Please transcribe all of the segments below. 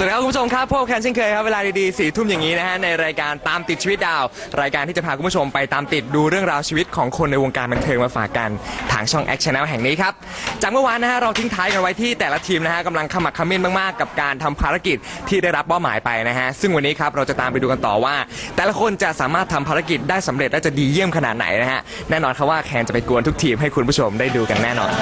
สวัสดีครับคุณผู้ชมครับพบกันเช่นเคยครับเวลาดีๆสี่ทุ่มอย่างนี้นะฮะในรายการตามติดชีวิตดาว รายการที่จะพาคุณผู้ชมไปตามติดดูเรื่องราวชีวิตของคนในวงการบันเทิงมาฝากกันทางช่องแอคชั่นแแห่งนี้ครับจากเมื่อวานนะฮะเราทิ้งท้ายกันไว้ที่แต่ละทีมนะฮะกำลังขมักเขม้นมากๆ กับการทำภารกิจที่ได้รับมอบหมายไปนะฮะซึ่งวันนี้ครับเราจะตามไปดูกันต่อว่า แต่ละคนจะสามารถทำภารกิจได้สำเร็จและจะดีเยี่ยมขนาดไหนนะฮะแน่นอนครับว่าแคนจะไปกวนทุกทีมให้คุณผู้ชมได้ดูกันแน่นอน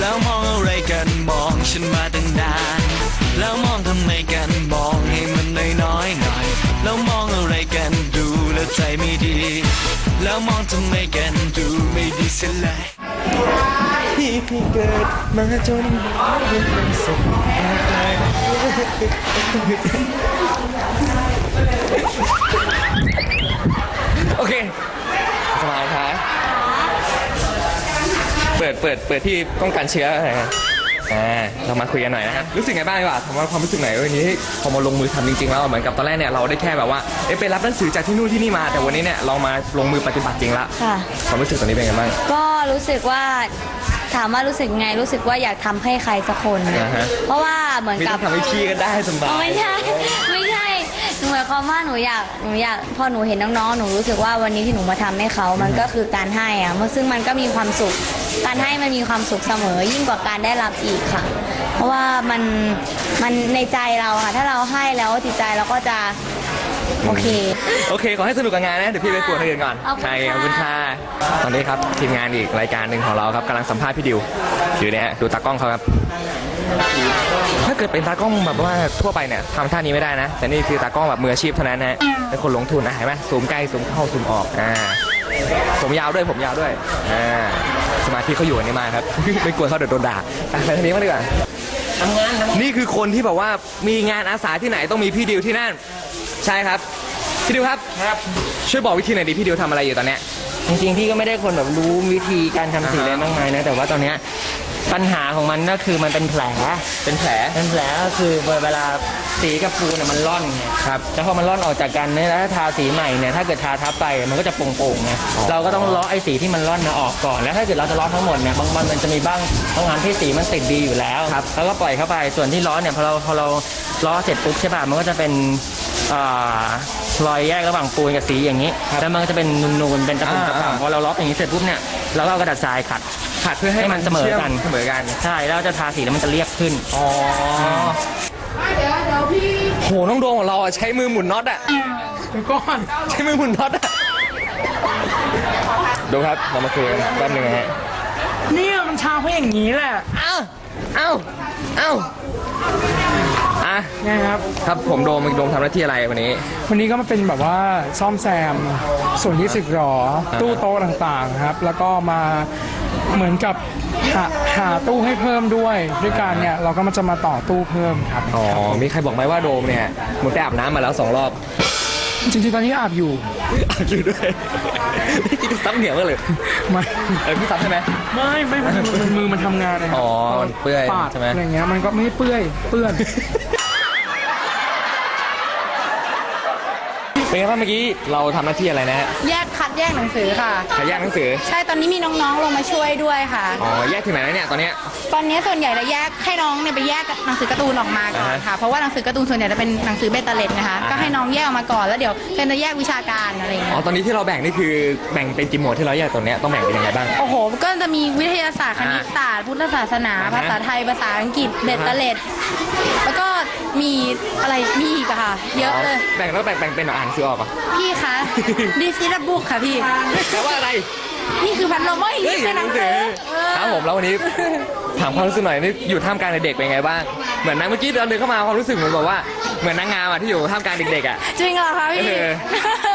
แล้วมองอะไรกันมองฉันมาตั้งนาน แล้วมองทำไมกันมองให้มันน้อยๆหน่อย แล้วมองอะไรกันดูแล้วใจไม่ดี แล้วมองทำไมกันดูไม่ดีเสียเลยพี่พี่เกิดมาจนเป็นสุข ปิดเปิดเปิดที่ป้องกันเชื้ออะไรนะอ่าเรามาคุยกันหน่อยนะครับรู้สึกไงบ้างดีกว่าผมว่าความรู้สึกไหนวันนี้พอมาลงมือทำจริงๆแล้วเหมือนกับตอนแรกเนี่ยเราได้แค่แบบว่าเอ๊ะไปรับหนังสือจากที่นู่นที่นี่มา แต่วันนี้เนี่ยเรามาลงมือปฏิบัติจริงละค่ะ ความรู้สึกตอนนี้เป็นไงบ้าง ก็รู้สึกว่าถามว่ารู้สึกไงรู้สึกว่าอยากทำให้ใครสักคนนะอ่าฮะ เพราะว่าเหมือนไม่กัต้บองทำให้พี่ก็ได้สบายอ๋อไม่ใช่ไม่ใช่ หนูหมายความว่าหนูอยากหนูอยากพอหนูเห็นน้องๆ หนูรู้สึกว่าวันนี้ที่หนูมาทำให้เขา มันก็คือการให้อะมันซึ่งมันก็มีความสุข การให้มันมีความสุขเสมอ ยิ่งกว่าการได้รับอีกค่ะ เพราะว่ามันมันในใจเราค่ะ ถ้าเราให้แล้วจิตใจเราก็จะโอเค โอเค ขอให้สนุกกับงานนะ เดี๋ยวพี่ไปปวดคนอื่นก่อน ขอบคุณใช่ ขค่ะ อบคุณค่ะ ตอนนี้ครับ ทีมงานอีกรายการหนึ่งของเราครับกำลังสัมภาษณ์พี่ดิว อยู่เนี่ยฮะดูตากล้องเขาครับ ถ้าเกิดเป็นตากล้องแบบว่าทั่วไปเนี่ยทำท่านี้ไม่ได้นะ แต่นี่คือตากล้องแบบมืออาชีพเท่านั้นนะเป็นคนลงทุนนะเห็นไหมซูมใกล้ซูมเข้าซูมออกอ่าผมยาวด้วยผมยาวด้วยอ่าสมาธิเขาอยู่อันนี้มากครับ ไม่กลัวเขาเดี๋ยวโดนด่าไปไปทางนี้มางดีกว่าทำงานนี่คือคนที่แบบว่ามีงานอาสาที่ไหนต้องมีพี่ดิวที่นั่น ใช่ครับพี่ดิวครับครับ ช่วยบอกวิธีหน่อยดิพี่ดิวทำอะไรอยู่ตอนเนี้ยจริงๆพี่ก็ไม่ได้คนแบบรู้วิธีการทำสีอะไรอ่าฮะมากมายนะแต่ว่าตอนเนี้ย ปัญหาของมันก็คือมันเป็นแผล เป็นแผล เป็นแผลก็คือเวลาสีกับปูนเนี่ยมันร่อนไงครับแล้วพอมันร่อนออกจากกันเนี่ยแล้วถ้าทาสีใหม่เนี่ยถ้าเกิดทาทับไปมันก็จะโป่งๆไงอ๋อเราก็ต้องเลาะไอ้สีที่มันร่อนมาออกก่อน แล้วถ้าเกิดเราจะเลาะทั้งหมดเนี่ยบางวันมันจะมีบ้างบางงานที่สีมันติดดีอยู่แล้วครับแล้วก็ปล่อยเข้าไปส่วนที่เลาะเนี่ยพอเราพอเราเลาะเสร็จปุ๊บใช่ป่ะมันก็จะเป็นอ่ารอยแยกระหว่างปูนกับสีอย่างนี้แล้วมันก็จะเป็นนูนๆเป็นตะปุ่มตะป่ำพอเราเลาะอย่างนี้เสร็จปุ๊บเนี่ยเราก็เอากระดาษทรายขัด ขัดเพื่อให้ให้มันเสมอกัน เสมอกันใช่แล้วจะทาสีแล้วมันจะเรียบขึ้น อ๋อโหน้องโดมของเราอะใช้มือหมุนน็อตอะก้อนใช้มือหมุนน็อตอะดูครับเรามาคุยกันแป๊บหนึงนะฮะเนี่ยมันช้าเพราะอย่างนี้แหละเอ้าเอ้าเอ้าอะนะครับครับผมโดมโดมทำหน้าที่อะไรวันนี้ วันนี้ก็มาเป็นแบบว่าซ่อมแซมส่วนที่สึกหรอ ตู้โต๊ะต่างๆครับ แล้วก็มา เหมือนกับหาหาตู้ให้เพิ่มด้วย ด้วยการเนี่ยเราก็มาจะมาต่อตู้เพิ่มครับ อ๋อ มีใครบอกไหมว่าโดมเนี่ยมันไปอาบน้ำมาแล้วสองรอบจริงๆตอนนี้อาบอยู่อาบอยู่ด้วยนี่กินซับเหนียวกันเลยไม่เออพี่ซับใช่ไหม ไม่ไม่มันมันมือมันทำงานนะครัอ๋อมันเปื้อยปาดใช่ไหม อะไรเงี้ยมันก็ไม่เปื้อยเปื้อน เป็นไงบ้างเมื่อกี้เราทำหน้าที่อะไรนะฮะ แยกคัด แยกหนังสือค่ะ ขายแยกหนังสือ ใช่ตอนนี้มีน้องๆลงมาช่วยด้วยค่ะ อ๋อ แยกถึงไหนแล้วเนี่ยตอนเนี้ย ตอนนี้ส่วนใหญ่เราแยกให้น้องเนี่ยไปแยกหนังสือการ์ตูนออกมาก่อนค่ะ เพราะว่าหนังสือการ์ตูนส่วนใหญ่จะเป็นหนังสือเบตเตอร์เล็ตนะคะอ่าฮะก็ให้น้องแยกออกมาก่อนแล้วเดี๋ยวเคนจะแยกวิชาการอะไรอย่างอ๋เงี้อยตอนนี้ที่เราแบ่งนี่คือแบ่งเป็นกี่หมวดที่เราแยกตัวเนี้ยต้องแบ่งเป็นยังไงบ้าง โอ้โห ก็จะมีวิทยาศาสตร์คณิตศาสตร์ พุทธศาสนาอ่าฮะภาษาไทย ภาษาอังกฤษ เบตเตอร์เล็ตแล้วก็ มีอะไรมีอีกอะค่ะ เยอะเลย แบ่งแล้วแบ่งแบ่งเป็นอ่านหนังสือออกอะพี่คะ ดิซิดับบุกค่ะพี่ แปลว่าอะไร นี่คือพัดลมไม่เฮ้ยนี่คือหนังสือเออครับผมแล้ววันนี้ถามความรู้สึกหน่อยนี่อยู่ท่ามกลางเด็กๆเป็นไงบ้าง เหมือนนักเมื่อกี้เดินเดินเข้ามาความรู้สึกเหมือนแบบว่าเหมือนนางงามอะที่อยู่ท่ามกลางเด็กๆอะจริงเหรอคะเอพี่อ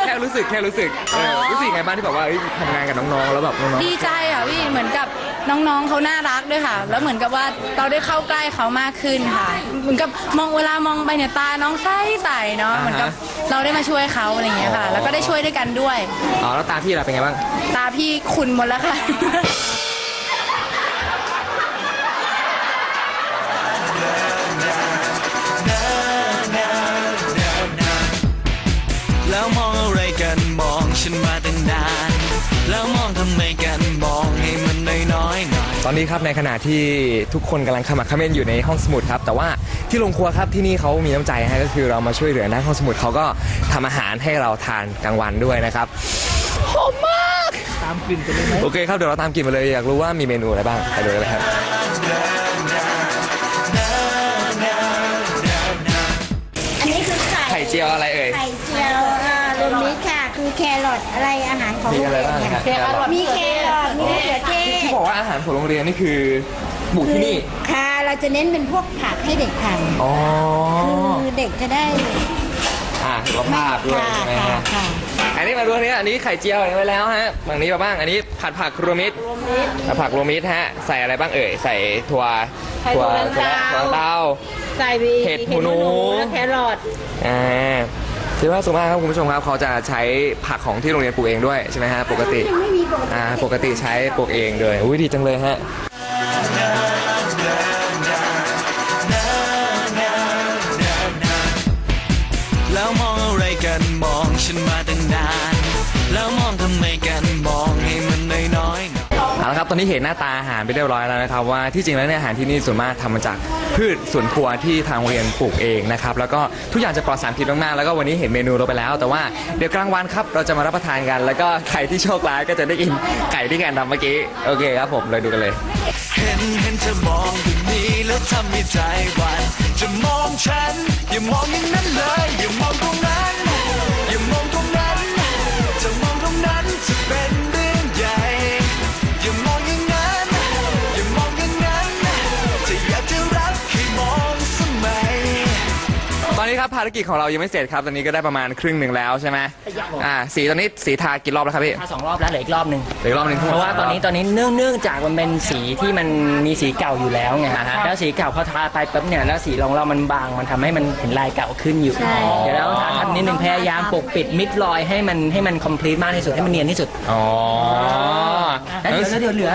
แค่รู้สึกแค่รู้สึกเออรู้สึกยังไงบ้างที่แบบว่าเอ้ยทำงานกับน้องๆแล้วแบบน้องดีใจค่ะพี่เหมือนกับ น้องๆเขาน่ารักด้วยค่ะ แล้วเหมือนกับว่าเราได้เข้าใกล้เขามากขึ้นค่ะ เหมือนกับมองเวลามองไปเนี่ยตาน้องใสใสๆเนาะ เหมือนกับเราได้มาช่วยเขาอะไรอย่างเงี้ยค่ะ แล้วก็ได้ช่วยด้วยกันด้วยๆอ๋อแล้วตาพี่ล่ะเป็นไงบ้าง ตาพี่ขุนหมดแล้วค่ะ แล้วมองอะไรกันมองฉันมาตั้งนาน ตอนนี้ครับในขณะที่ทุกคนกำลังขมักเขม้นอยู่ในห้องสมุดครับ แต่ว่าที่โรงครัวครับที่นี่เขามีน้ำใจฮะก็คือเรามาช่วยเหลือด้านห้องสมุดเขาก็ทำอาหารให้เราทานกลางวันด้วยนะครับหอมมาก ตามกลิ่นไปเลยไหมโอเคครับเดี๋ยวเราตามกลิ่นไปเลยอยากรู้ว่ามีเมนูอะไรบ้างไปดูเลยครับ อันนี้คือไข่ ไข่เจียวอะไรเอ่ย ไข่เจียวอ่ารวมมิตรค่ะ คือแครอทอะไรอาหารของมีโรงอะไรเรียนบ้างเนี่ยครับแครอทมีแครอทมีมะเขือเทศที่ บอกว่าอาหารของโรงเรียนนี่คือบุกที่นี่ ค่ะเราจะเน้นเป็นพวกผักให้เด็กทานอ๋อ คือเด็กจะได้อ่าสุขภาพด้วยค่ะใช่ไหมค่ะฮะ ค่ะอันนี้มาดูอันนี้อันนี้ไข่เจียวเห็นไว้แล้วฮะฝั่งนี้มาบ้าง อันนี้ผัดผักรวมมิตรผัดผักรวมมิตรฮะ ใส่อะไรบ้างเอ่ย ใส่ถั่วถั่วถั่วถั่วเต้าใส่บีเห็ดหูหนูและแครอท อ่า ถือว่าสมมากครับคุณผู้ชมครับเขาจะใช้ผักของที่โรงเรียนปลูกเองด้วยใช่ไหมฮะปกติไม่มีปกติอ่าปกติใช้ปลูกเองเลยอุ้ยดีจังเลยฮะแล้วมองอะไรกันมองฉันมาตั้งนาน อาละครับตอนนี้เห็นหน้าตาอาหารไปเรียบร้อยแล้วนะครับว่าที่จริงแล้วเนี่ยอาหารที่นี่ส่วนมากทำมาจากพืชสวนครัวที่ทางโรงเรียนปลูกเองนะครับแล้วก็ทุกอย่างจะปลอดสารพิษมากๆแล้วก็วันนี้เห็นเมนูเราไปแล้ว แต่ว่าเดี๋ยวกลางวันครับเราจะมารับประทานกัน แล้วก็ใครที่โชคร้ายก็จะได้กินไก่ที่แกนทำเมื่อกี้โอเคครับผมเลยดูกันเลยเห็นเห็นเธอมองแบบนี้แล้วทำให้ใจหวันจะมองฉันอย่ามองอย่างนั้นเลยอย่ามองตรงนั้นอย่ามองตรงนั้นจะมองตรงนั้นจะเป็นารกิจของเรายังไม่เสร็จครับ ตอนนี้ก็ได้ประมาณครึ่งหนึ่งแล้วใช่ไหมอ่า สีตอนนี้สีทากี่รอบแล้วครับพี่ถ้าสองรอบแล้วเหลืออีกรอบหนึ่งเหลืออกรอบหนึงทั้งหเพมด ราะว่าตอนนี้ตอนนี้เนื่องเนื่องจากมันเป็นสีที่มันมีสีเก่าอยู่แล้วไงอ่าฮะ แล้วสีเก่าพอทาไปปั๊บเนี่ยแล้วสีรองเรามันบางมันทำให้มันเห็นลายเก่าขึ้นอยู่เดี๋ยวเราทาทันนิดนึงพยายามปกปิดมิดรอยให้มันให้มันคอมพลีทมากที่สุดให้มันเนียนที่สุดอ๋อ แล้วเดี๋ยวแล้วเดี๋ยวเหลือ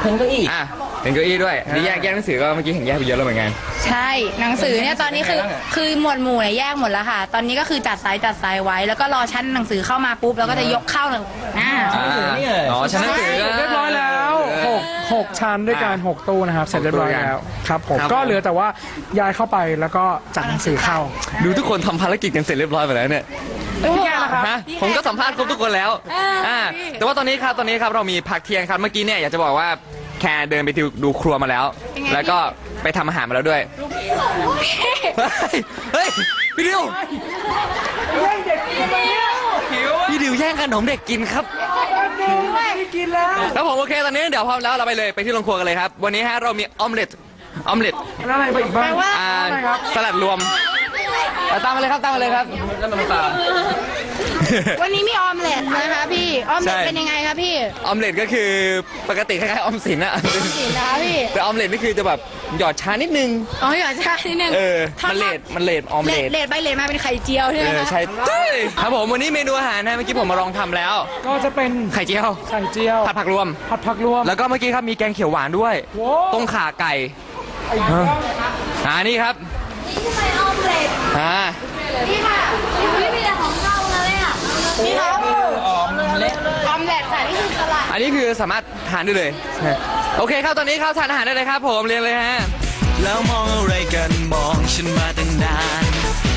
เพนเก็อีก อะ เป็นเก้าอี้ด้วยนี่แยกแยกหนังสือก็เมื่อกี้เห็นแยกไปเยอะแล้วเหมือนกัน ใช่หนังสือเนี่ยตอนนี้คือเป็นไงบ้างอะคือหมวดหมู่เนี่ยแยกหมดแล้วค่ะ ตอนนี้ก็คือจัดไซส์จัดไซส์ไว้ แล้วก็รอชั้นหนังสือเข้ามาปุ๊บแล้วก็จะยกเข้าเลยอ่านี่เลยอ๋อชั้นหนังสือก็ เรียบร้อยแล้วหกหกชั้นด้วยกันหกตู้นะครับ เสร็จเรียบร้อยแล้วครับผมครับก็เหลือแต่ว่าย้ายเข้าไปแล้วก็จัดหนังสือเข้า ดูทุกคนทำภารกิจกันเสร็จเรียบร้อยไปแล้วเนี่ยพี่แกนะครับฮะผมก็สัมภาษณ์ครบทุกคนแล้ว อ่า แต่ว่าตอนนี้ครับ ตอนนี้ครับ เรามีพักเที่ยงครับ เมื่อกี้เนี่ยอยากจะบอกว่า แค่เดินไปดูดูครัวมาแล้วแล้วก็ไปทำอาหารมาแล้วด้วย เฮ้ยเฮ้ยพี่ดิวพี่ดิวแย่งขนมเด็กกินครับแล้วผมโอเคตอนนี้เดี๋ยวพร้อมแล้วเราไปเลยไปที่โรงครัวกันเลยครับ วันนี้ฮะเรามีออมเล็ตออมเล็ตแล้วอะไรไปอีกบ้าง อ่าสลัดรวมเอาตามมาเลยครับตามมาเลยครับแล้วมันตาม วันนี้มีออมเล็ตนะคะพี่ ออมเล็ตใช่ เป็นยังไงคะพี่ออมเล็ตก็คือปกติคล้ายๆออมสินอะสีนะคะพี่แต่ออมเล็ตนี่คือจะแบบหยอดช้านิดนึง อ๋อหยอดชานิดนึงเออ ถ้ามันเลดมันเลดออมเลเล็ดตเลดไปเลดมาเป็นไข่เจียวใช่ไหเอมอคะใช่ครับผมวันนี้เมนูอาหารนะเมื่อกี้ผมมาลองทำแล้ว ก็จะเป็นไข่เจียว ไข่เจียว ผัดผักรวม ผัดผักรวม แล้วก็เมื่อกี้ครับมีแกงเขียวหวานด้วย โว้ต้มข่าไก่อ่านี่ครับทำไมออมเล็ตอ่า นี่ค่ะไม่มีแต่ของเราเลยอะ นี่ค่ะออมเล็ตออมเล็ตค่ะนี่คือสลัด อั นนี้คือสามารถทานได้เลยโอเคครับตอนนี้เข้าทานอาหารได้เลยครับผมเรียนเลยฮะ แล้วมองอะไรกันมองฉันมาตั้งนาน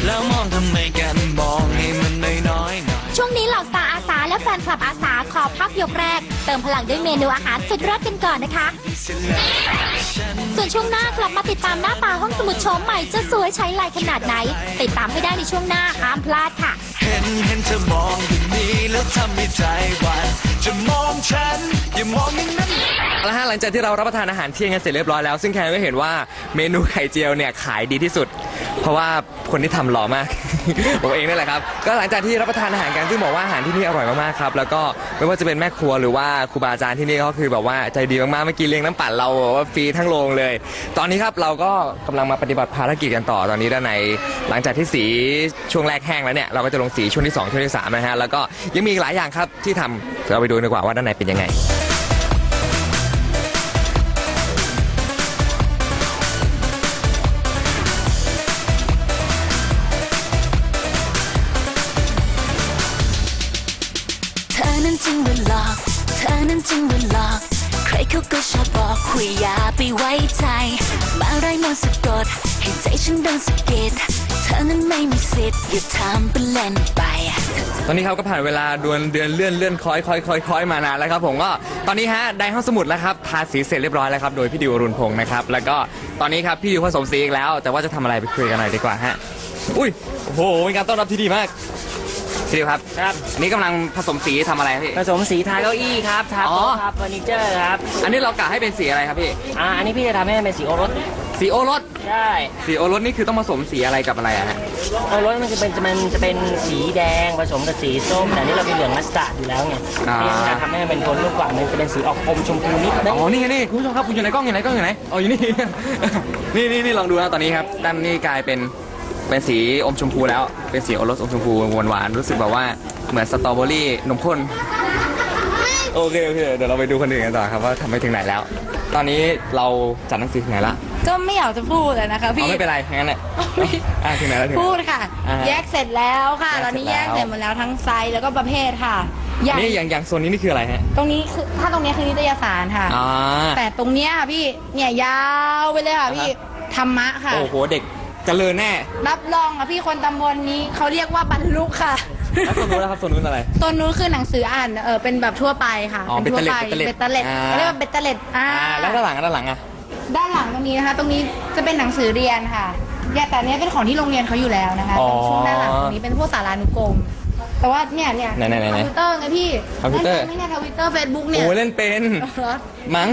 แล้วมองทำไมกันมองให้มันน้อยๆหน่อย ช่วงนี้เหล่าสตาร์อาสาและแฟนคลับอาสาขอพักยกแรก เติมพลังด้วยเมนูอาหารสุดรสกันก่อนนะคะ ส่วนช่วงหน้ากลับมาติดตามหน้าตาห้องสมุดโฉมใหม่จะสวยใช้ลายขนาดไหน ติดตามให้ได้ในช่วงหน้าห้ามพลาดค่ะ เห็นเห็นเธอมองแบบนี้แล้วทำให้ใจหวัน จะมองฉันอย่ามองอย่างนั้นเอาละฮะหลังจากที่เรารับประทานอาหารเที่ยงกันเสร็จเรียบร้อยแล้ว ซึ่งแคนก็เห็นว่าเมนูไข่เจียวเนี่ยขายดีที่สุด เพราะว่าคนที่ทำหล่อมาก ผมเองนี่แหละครับ ก็หลังจากที่รับประทานอาหารกันซึ่งบอกว่าอาหารที่นี่อร่อยมากๆครับ แล้วก็ไม่ว่าจะเป็นแม่ครัวหรือว่าครูบาอาจารย์ที่นี่ก็คือแบบว่าใจดีมากๆเมื่อกี้เลี้ยงน้ำปั่นเราแบบว่าฟรีทั้งโรงเลย ตอนนี้ครับเราก็กำลังมาปฏิบัติภารกิจกันต่อตอนนี้ด้านใน หลังจากที่สีช่วงแรกแห้งแล้วเนี่ยเราก็จะลงสีช่วงที่สองช่วงที่สามนะฮะแล้วก็ยังมีอีกหลายอย่างครับที่ทำเราไปดูดีกว่าว่าด้านในเป็นยังไง ให้ใจฉันโดนสะเก็ดเธอนั้นไม่มีสิทธิ์อย่าทำเป็นเล่นไป ตอนนี้ครับก็ผ่านเวลาดวนเดือนเลื่อนเลื่อนคล้อยคล้อยคล้อยคล้อยมานานแล้วครับผมก็ตอนนี้ฮะได้ห้องสมุดแล้วครับทาสีเสร็จเรียบร้อยแล้วครับโดยพี่ดิวอรุณพงศ์นะครับแล้วก็ตอนนี้ครับพี่ดิวผสมสีอีกแล้ว แต่ว่าจะทำอะไรไปคุยกันหน่อยดีกว่าฮะอุ้ยโอ้โหเป็นการต้อนรับที่ดีมากพี่ดิวครับครับอันนี้กำลังผสมสีทำอะไรครับพี่ ผสมสีทาเก้าอี้ครับทาอ๋อ โต๊ะครับเฟอร์นิเจอร์ครับอันนี้เรากะให้เป็นสีอะไรครับพี่ อ่าอันนี้พี่จะทำให้มันเป็นสีโอรส สีโอรสใช่สีโอรสนี่คือต้องผสมสีอะไรกับอะไรอะฮะโอรสมันจะเป็นจะมันจะเป็นสีแดงผสมกับสีส้มแต่อันนี้เราเป็นเหลืองมัสตาร์ดอยู่แล้วไงอ่าพี่จะทำให้มันเป็นโทนลูกกว่ามันจะเป็นสีออกอมชมพูนิดนึงอ๋อนี่ไงนี่คุณผู้ชมครับคุณอยู่ในกล้องอยู่ไหนกล้องอยู่ไหนอ๋ออยู่นี่ นี่นี่นี่ลองดูนะตอนนี้ครับด้านนี้กลายเป็นเป็นสีอมชมพูแล้วเป็นสีโอรสอมชมพูหวานหวานๆรู้สึกแบบว่าเหมือนสตรอเบอรี่นมข้นโอเคโอเคเดี๋ยวเราไปดูคนอื่นกันต่อครับว่าทำไปถึงไหนแล้ว ตอนนี้เราจัดหนังสือถึงไหนละ ก็ไม่อยากจะพูดเลยนะคะเอาพี่ ไม่เป็นไรงั้นแหละอะถึงไหนแล้วถึงไหน พูดค่ะ อ่าฮะแยกเสร็จแล้วค่ะ แยกเสร็จ ตอนนี้แยกแล้วเสร็จหมดแล้วทั้งไซส์แล้วก็ประเภทค่ะใหญ่นี่อย่างอย่างโซนนี้นี่คืออะไรฮะตรงนี้คือถ้าตรงนี้คือนิตยสารค่ะ อ่า แต่ตรงเนี้ยค่ะพี่เนี่ยยาวไปเลยค่ะพี่ธรรมะค่ะ โอ้โหเด็กเจริญแน่รับรองค่ะพี่คนตำบลนี้เขาเรียกว่าบรรลุค่ะแล้วโซนนู้นนะครับโซนนู้นอะไร ตัวนู้นคือหนังสืออ่านเออเป็นแบบทั่วไปค่ะอ๋อทั่วไปเบตเตอร์เล็ตเบตเตอร์เล็ตอ่า เขาเรียกว่าเบตเตอร์เล็ตอ่าอ่าแล้วด้านหลังอะด้านหลังอะ ด้านหลังตรงนี้นะคะ ตรงนี้จะเป็นหนังสือเรียนค่ะเนี่ยแต่อันเนี้ยเป็นของที่โรงเรียนเขาอยู่แล้วนะคะอ๋อตรงช่วงด้านหลังตรงนี้เป็นพวกสารานุกรม แต่ว่าเนี่ยเนี่ยไหนไหนไหนไหนคอมพิวเตอร์ไงพี่คอมพิวเตอร์ล่นไม่เนี่ยทวิตเตอร์เฟซบุ๊กเนี่ยโอ้เล่นเป็น เหรอ มั้ง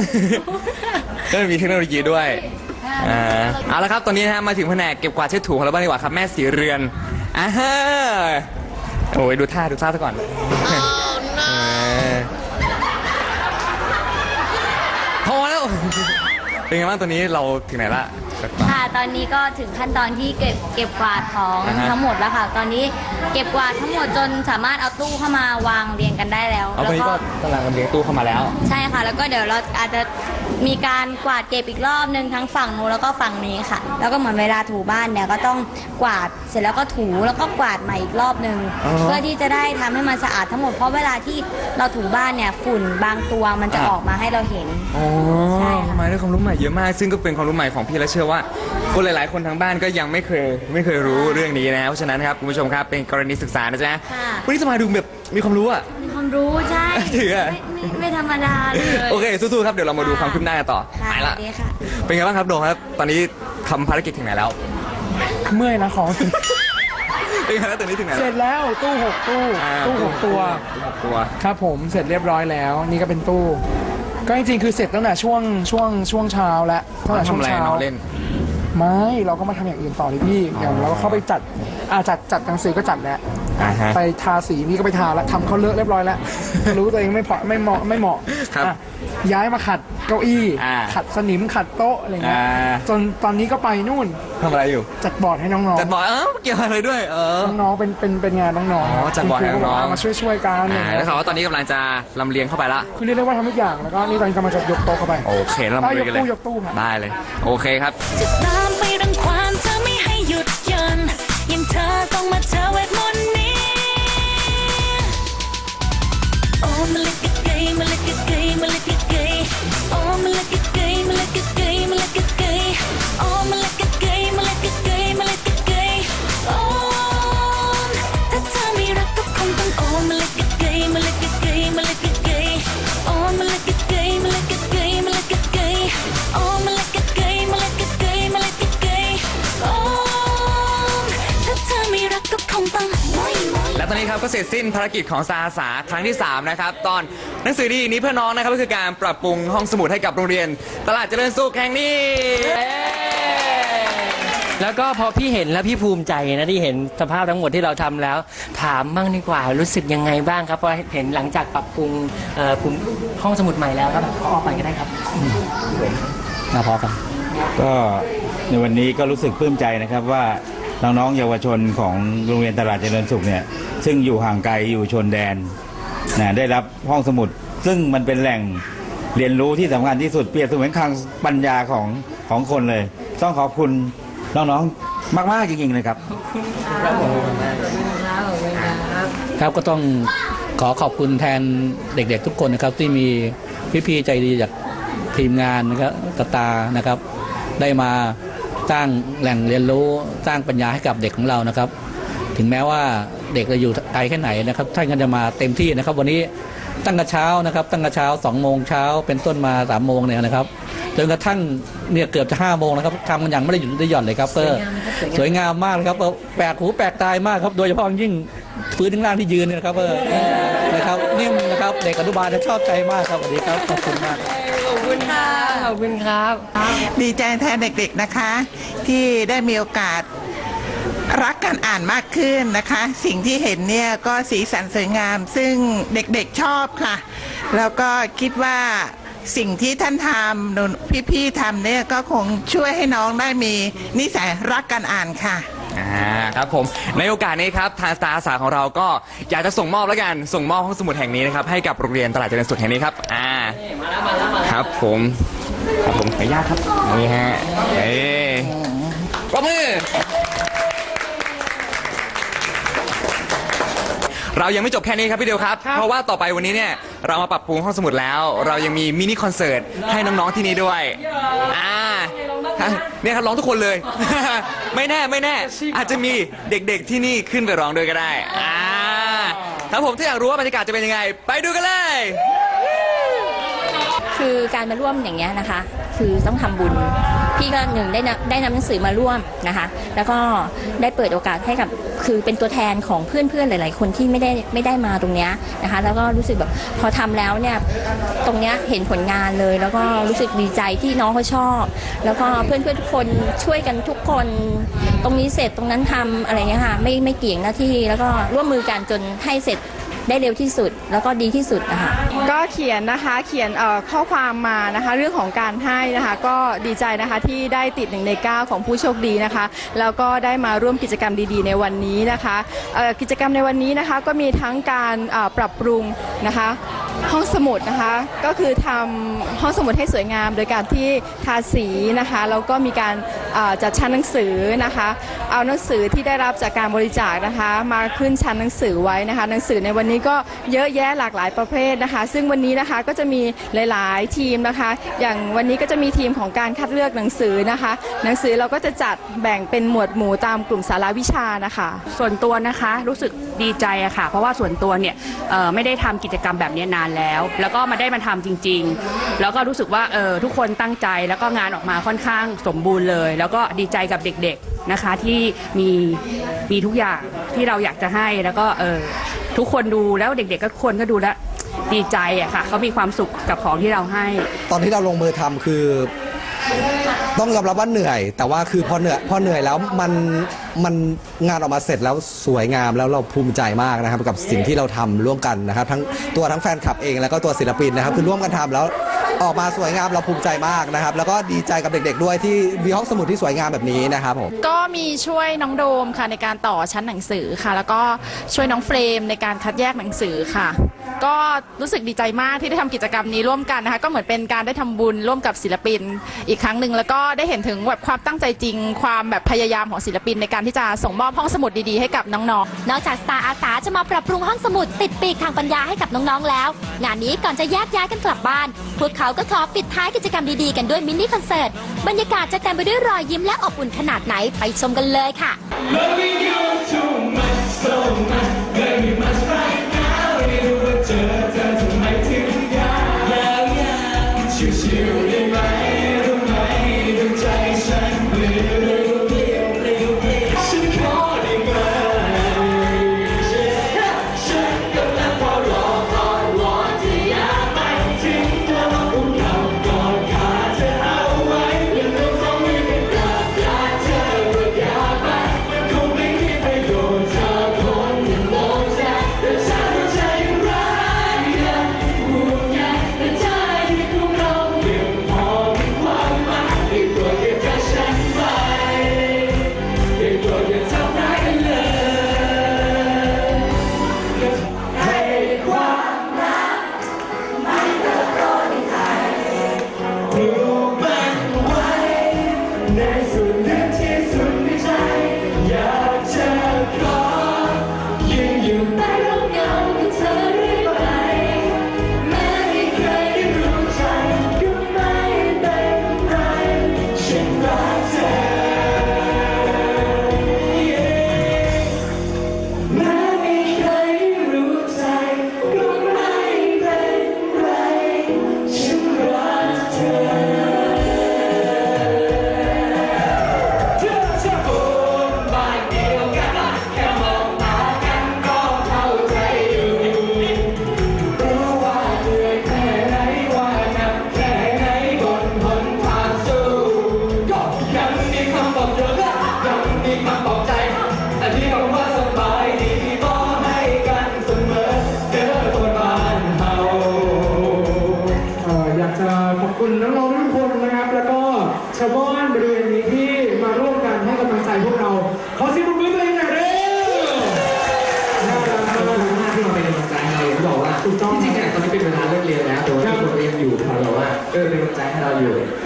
ก็มีเทคโนโลยีด้วยอ่าเอาละครับตอนนี้นะฮะมาถึงแผนกเก็บกวาดเช็ดถูของเราบ้างดีกว่าครับแม่สีเรือนอ่าฮะโอ้ยดูท่าดูท่าซะก่อนเออพอแล้ว เป็นไงบ้างตัวนี้เราถึงไหนละเก็บกวาดค่ะ ตอนนี้ก็ถึงขั้นตอนที่เก็บเก็บกวาดของอ่าฮะ ทั้งหมดแล้วค่ะ ตอนนี้เก็บกวาดทั้งหมดจนสามารถเอาตู้เข้ามาวางเรียงกันได้แล้วเอาแล้ตัววนี้ก็ก็กำลังเลี้ยงตู้เข้ามาแล้ว ใช่ค่ะ แล้วก็เดี๋ยวเราอาจจะมีการกวาดเก็บอีกรอบหนึ่งทั้งฝั่งนู้นแล้วก็ฝั่งนี้ค่ะ แล้วก็เหมือนเวลาถูบ้านเนี่ยก็ต้องกวาดเสร็จแล้วก็ถูแล้วก็กวาดใหม่อีกรอบหนึ่งอ๋อ เพื่อที่จะได้ทำให้มันสะอาดทั้งหมดเพราะเวลาที่เราถูบ้านเนี่ยฝุ่นบางตัวมันจะอะออกมาให้เราเห็น อ๋อใช่ค่ะมาได้ความรู้ใหม่เยอะมาก ซึ่งก็เป็นความรู้ใหม่ของพี่และเชื่อว่าคนหลาย ๆ คนทางบ้านก็ยังไม่เคยไม่เคยรู้เรื่องนี้นะเพราะฉะนั้นครับคุณผู้ชมครับเป็นกรณีศึกษานะจ๊ะค่ะ วันนี้จะมาดูแบบมีความรู้อะมีความรู้ใช่ถืออะไม่ไม่ไม่ธรรมดาเลยโอเคสู้ๆครับเดี๋ยวเรามาดูความคืบหน้ากันต่อค่ะไปสละวัสดีค่ะ เป็นไงบ้างครับโดมครับ ตอนนี้ทำภารกิจถึงไหนแล้ว เมื่อยนะของ เป็นไงแล้วตอนนี้ถึงไหนเสแล้ร็วจแล้วตู้หกตู้อ่าตู้หกตัว หกตัวครับผมเสร็จเรียบร้อยแล้ว นี่ก็เป็นตู้ ก็จริงๆคือเสร็จตั้งแต่ช่วงช่วงช่วงเช้าแล้วตั้งแต่ช่วทำงอะไรเช้าน้องเล่น ไม่เราก็มาทำอย่างอื่นต่อเลยพี่อย่างเราก็เข้าไปจัดอ่าจัดจัดหนังสือก็จัดแล้ว อ่าฮะ ไปทาสีนี่ก็ไปทาแล้วทำเขาเลอะเรียบร้อยแล้ว รู้ตัวเองไม่พอไม่เหมาะไม่เหมาะครับอะย้ายมาขัดเก้าอี้ อ่าขัดสนิมขัดโต๊ะอะไรเงี้ยอ่า จนตอนนี้ก็ไปนู่นทำอะไรอยู่ จัดบอร์ดให้น้องๆจัดบอร์ดเอ้าเกี่ยวอะไรด้วย เออน้องๆเป็นเป็นเป็นงานน้องๆอ๋อจัดบอร์ดให้คุณคก็บกน้องๆว่ามาช่วยช่วยๆกันอย่างอ่าเงี้แล้วยเขาว่าตอนนี้กำลังจะลำเลียงเข้าไปละ คือเรียกได้ว่าทำทุกอย่างแล้วก็นี่ตอนนี้กำลังจะยกโต๊ะเข้าไป โอเคแล้วเรามาดูกันเลยเอายกตู้ยกตู้ครับได้เลย โอเคครับ จะตามไป เธอต้ เสร็จสิ้นภารกิจของสาอาสาครั้งที่ 3 นะครับ ตอนหนังสือดีนี้เพื่อน้องนะครับ ก็คือการปรับปรุงห้องสมุดให้กับโรงเรียน ตลาดเจริญสุขแห่งนี้ แล้วก็พอพี่เห็นแล้วพี่ภูมิใจนะที่เห็นสภาพทั้งหมดที่เราทำแล้ว ถามบ้างดีกว่ารู้สึกยังไงบ้างครับพอเห็นหลังจากปรับปรุงเอ่อภูมิห้องสมุดใหม่แล้วครับขอออกไปก็ได้ครับมาพอกัน ก็ในวันนี้ก็รู้สึกปลื้มใจนะครับว่าน้องๆเยาวชนของโรงเรียนตลาดเจริญสุขเนี่ย ซึ่งอยู่ห่างไกลอยู่ชนแดนนะได้รับห้องสมุด ซึ่งมันเป็นแหล่งเรียนรู้ที่สำคัญที่สุดเปรียบเสมือนคลังปัญญาของของคนเลย ต้องขอบคุณน้องๆมากๆจริงๆเลยครับ ครับก็ต้องขอขอบคุณแทนเด็กๆทุกคนนะครับ ที่มีพี่ๆใจดีจากทีมงานนะครับกตานะครับ ได้มาสร้างแหล่งเรียนรู้สร้างปัญญาให้กับเด็กของเรานะครับ ถึงแม้ว่า เด็กจะอยู่ไกลแค่ไหนนะครับท่านก็จะมาเต็มที่นะครับ วันนี้ตั้งแต่เช้านะครับ ตั้งแต่เช้าสองโมงเช้าเป็นต้นมาสามโมงเนี่ยนะครับจนกระทั่งเนี่ยเกือบจะห้าโมงนะครับทำกันอย่างไม่ได้หยุดได้หย่อนเลยครับเพื่อสวยงามมากเลยครับเออแปลกหูแปลกตายมากครับ โดยเฉพาะอย่างยิ่งพื้นข้างล่างที่ยืนเนี่ยนะครับเออนะครับนิ่มนะครับเด็กอนุบาลจะชอบใจมากครับสวัสดีครับขอบคุณมากขอบคุณค่ะขอบคุณครับ ดีใจแทนเด็กๆนะคะ ที่ได้มีโอกาส รักการอ่านมากขึ้นนะคะ สิ่งที่เห็นเนี่ยก็สีสันสวยงาม ซึ่งเด็กๆชอบค่ะ แล้วก็คิดว่าสิ่งที่ท่านทำหนูพี่ๆทำเนี่ยก็คงช่วยให้น้องได้มีนิสัยรักการอ่านค่ะ อ่าครับผมในโอกาสนี้ครับทางสตาร์อาสาของเราก็อยากจะส่งมอบแล้วกันส่งมอบห้องสมุดแห่งนี้นะครับให้กับโรงเรียนตลาดเจริญสุขแห่งนี้ครับอ่าครับผมครับผมขออนุญาตครับนี่ฮะเอ้ปรบมือ เรายังไม่จบแค่นี้ครับพี่เดียวครับ เพราะว่าต่อไปวันนี้เนี่ยเรามาปรับปรุงห้องสมุดแล้ว เรายังมีมินิคอนเสิร์ตให้น้องๆที่นี่ด้วยอ่าฮะเนี่ยครับร้องทุกคนเลย ไม่แน่ไม่แน่ อาจจะมีเด็กๆที่นี่ขึ้นไปร้องด้วยก็ได้อ่าถ้าผมถ้าอยากรู้ว่าบรรยากาศจะเป็นยังไง ไปดูกันเลยคือการมาร่วมอย่างเงี้ยนะคะ คือต้องทำบุญ พี่ก็หนึ่งได้นำได้นำหนังสือมาร่วมนะคะ แล้วก็ได้เปิดโอกาสให้กับคือเป็นตัวแทนของเพื่อนๆหลาย ๆ คนที่ไม่ได้ไม่ได้มาตรงเนี้ยนะคะ แล้วก็รู้สึกแบบพอทำแล้วเนี่ยตรงเนี้ยเห็นผลงานเลย แล้วก็รู้สึกดีใจที่น้องเขาชอบ แล้วก็เพื่อนๆทุกคนช่วยกันทุกคน ตรงนี้เสร็จตรงนั้นทำอะไรเงี้ยค่ะไม่ไม่เกี่ยงหน้าที่แล้วก็ร่วมมือกันจนให้เสร็จ ได้เร็วที่สุด แล้วก็ดีที่สุดนะคะก็เขียนนะคะเขียนข้อความมานะคะเรื่องของการให้นะคะก็ดีใจนะคะที่ได้ติดหนึ่งใน9ของผู้โชคดีนะคะแล้วก็ได้มาร่วมกิจกรรมดีๆ ในวันนี้นะคะกิจกรรมในวันนี้นะคะก็มีทั้งการปรับปรุงนะคะ ห้องสมุดนะคะ ก็คือทำห้องสมุดให้สวยงาม โดยการที่ทาสีนะคะแล้วก็มีการจัดชั้นหนังสือนะคะ เอาหนังสือที่ได้รับจากการบริจาคนะคะ มาขึ้นชั้นหนังสือไว้นะคะ หนังสือในวันนี้ก็เยอะแยะหลากหลายประเภทนะคะ ซึ่งวันนี้นะคะก็จะมีหลาย ๆ ทีมนะคะ อย่างวันนี้ก็จะมีทีมของการคัดเลือกหนังสือนะคะ หนังสือเราก็จะจัดแบ่งเป็นหมวดหมู่ตามกลุ่มสาระวิชานะคะ ส่วนตัวนะคะรู้สึกดีใจอะค่ะ เพราะว่าส่วนตัวเนี่ยไม่ได้ทำกิจกรรมแบบนี้นานแล้ว แล้วก็มาได้มาทำจริง ๆ แล้วก็รู้สึกว่าเออทุกคนตั้งใจแล้วก็งานออกมาค่อนข้างสมบูรณ์เลย แล้วก็ดีใจกับเด็กๆนะคะที่มีมีทุกอย่างที่เราอยากจะให้แล้วก็เออทุกคนดูแล้วเด็กๆก็ทุกคนก็ดูแล้วดีใจอะค่ะเขามีความสุขกับของที่เราให้ ตอนที่เราลงมือทำคือ ต้องยอมรับว่าเหนื่อย แต่ว่าคือพอเหนื่อยพอเหนื่อยแล้วมันมันงานออกมาเสร็จแล้วสวยงามแล้วเราภูมิใจมากนะครับ กับสิ่งที่เราทำร่วมกันนะครับ ทั้งตัวทั้งแฟนคลับเองแล้วก็ตัวศิลปินนะครับ คือร่วมกันทำแล้ว ออกมาสวยงามเราภูมิใจมากนะครับ แล้วก็ดีใจกับเด็ก ๆ ด้วยที่มีห้องสมุดที่สวยงามแบบนี้นะครับผม ก็มีช่วยน้องโดมค่ะในการต่อชั้นหนังสือค่ะ แล้วก็ช่วยน้องเฟรมในการคัดแยกหนังสือค่ะ ก็รู้สึกดีใจมากที่ได้ทำกิจกรรมนี้ร่วมกันนะคะ ก็เหมือนเป็นการได้ทำบุญร่วมกับศิลปิน อีกครั้งหนึ่งแล้วก็ได้เห็นถึงแบบความตั้งใจจริง ความแบบพยายามของศิลปินในการที่จะส่งมอบห้องสมุดดีๆให้กับน้องๆ นอกจากสตาร์อาสาจะมาปรับปรุงห้องสมุดติดปีกทางปัญญาให้กับน้องๆแล้ว งานนี้ก่อนจะแยกย้ายกันกลับบ้าน พวกเขาก็ขอปิดท้ายกิจกรรมดีๆ กันด้วยมินิคอนเสิร์ต บรรยากาศจะเต็มไปด้วยรอยยิ้มและอบอุ่นขนาดไหนไปชมกันเลยค่ะ Loving you too much so much very much right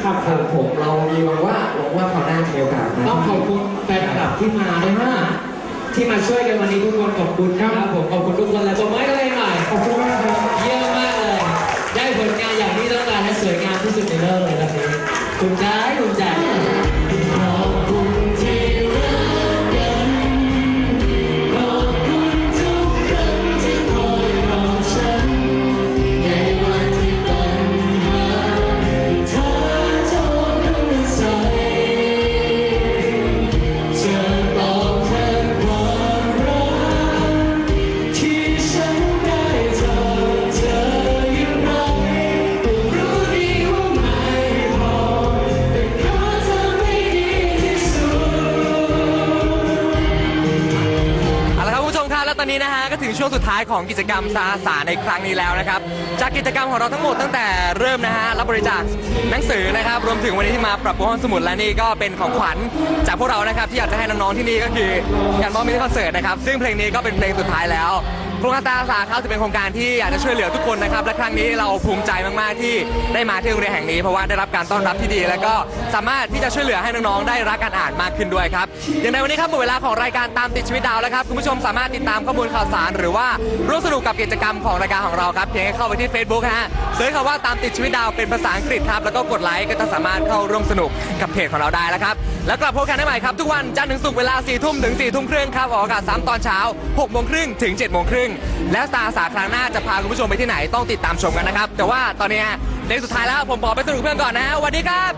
ครับผมผมเรามีหวังว่าหวังว่าคราวหน้าจะมีโอกาสมาต้องขอบคุณแฟนคลับที่มาด้วยนะที่มาช่วยกันวันนี้ทุกคนขอบคุณครับผมขอบคุณทุกคนเลยปรบมือให้ตัวเองหน่อยขอบคุณมากครับเยี่ยมมากเลย ได้ผลงานอย่างที่ต้องการและสวยงามที่สุดในโลกเลยแบบนี้ภูมิใจภู แล้วตอนนี้นะฮะก็ถึงช่วงสุดท้ายของกิจกรรมสาสาในครั้งนี้แล้วนะครับ จากกิจกรรมของเราทั้งหมดตั้งแต่เริ่มนะฮะรับบริจาคหนังสือนะครับรวมถึงวันนี้ที่มาปรับปรุงห้องสมุดและนี่ก็เป็นของขวัญจากพวกเรานะครับที่อยากจะให้น้องๆที่นี่ก็คือการมอบมินิคอนเสิร์ตนะครับซึ่งเพลงนี้ก็เป็นเพลงสุดท้ายแล้ว โครงการตาอาสาครับจะเป็นโครงการที่อยากจะช่วยเหลือทุกคนนะครับ และครั้งนี้เราภูมิใจมาก ๆ ที่ได้มาที่โรงเรียนแห่งนี้ เพราะว่าได้รับการต้อนรับที่ดี แล้วก็สามารถที่จะช่วยเหลือให้น้อง ๆ ได้รักการอ่านมากขึ้นด้วยครับอย่างในวันนี้ครับหมดเวลาของรายการตามติดชีวิตดาวแล้วครับคุณผู้ชมสามารถติดตามข้อมูลข่าวสาร หรือว่าร่วมสนุกกับกิจกรรมของรายการของเราครับเพียงแค่เข้าไปที่ Facebook ฮะเสิร์ชคำว่าตามติดชีวิตดาวเป็นภาษาอังกฤษครับแล้วก็กดไลค์ก็จะสามารถเข้าร่วมสนุกกับเพจของเราได้แล้วครับแล้วกลับพบกันได้ใหม่ครับทุกวันจันทร์ถึงศุกร์เวลา4ทุ่มถึง4ทุ่มครึ่งครับออกอากาศ3ตอนเช้า6โมงครึ่งถึง7โมงครึ่งแล้วสตาร์สาครั้งหน้าจะพาคุณผู้ชมไปที่ไหนต้องติดตามชมกันนะครับ แต่ว่าตอนนี้เด็กสุดท้ายแล้วผมบอกไปสนุกเพื่อนก่อนนะสวัสดีครับ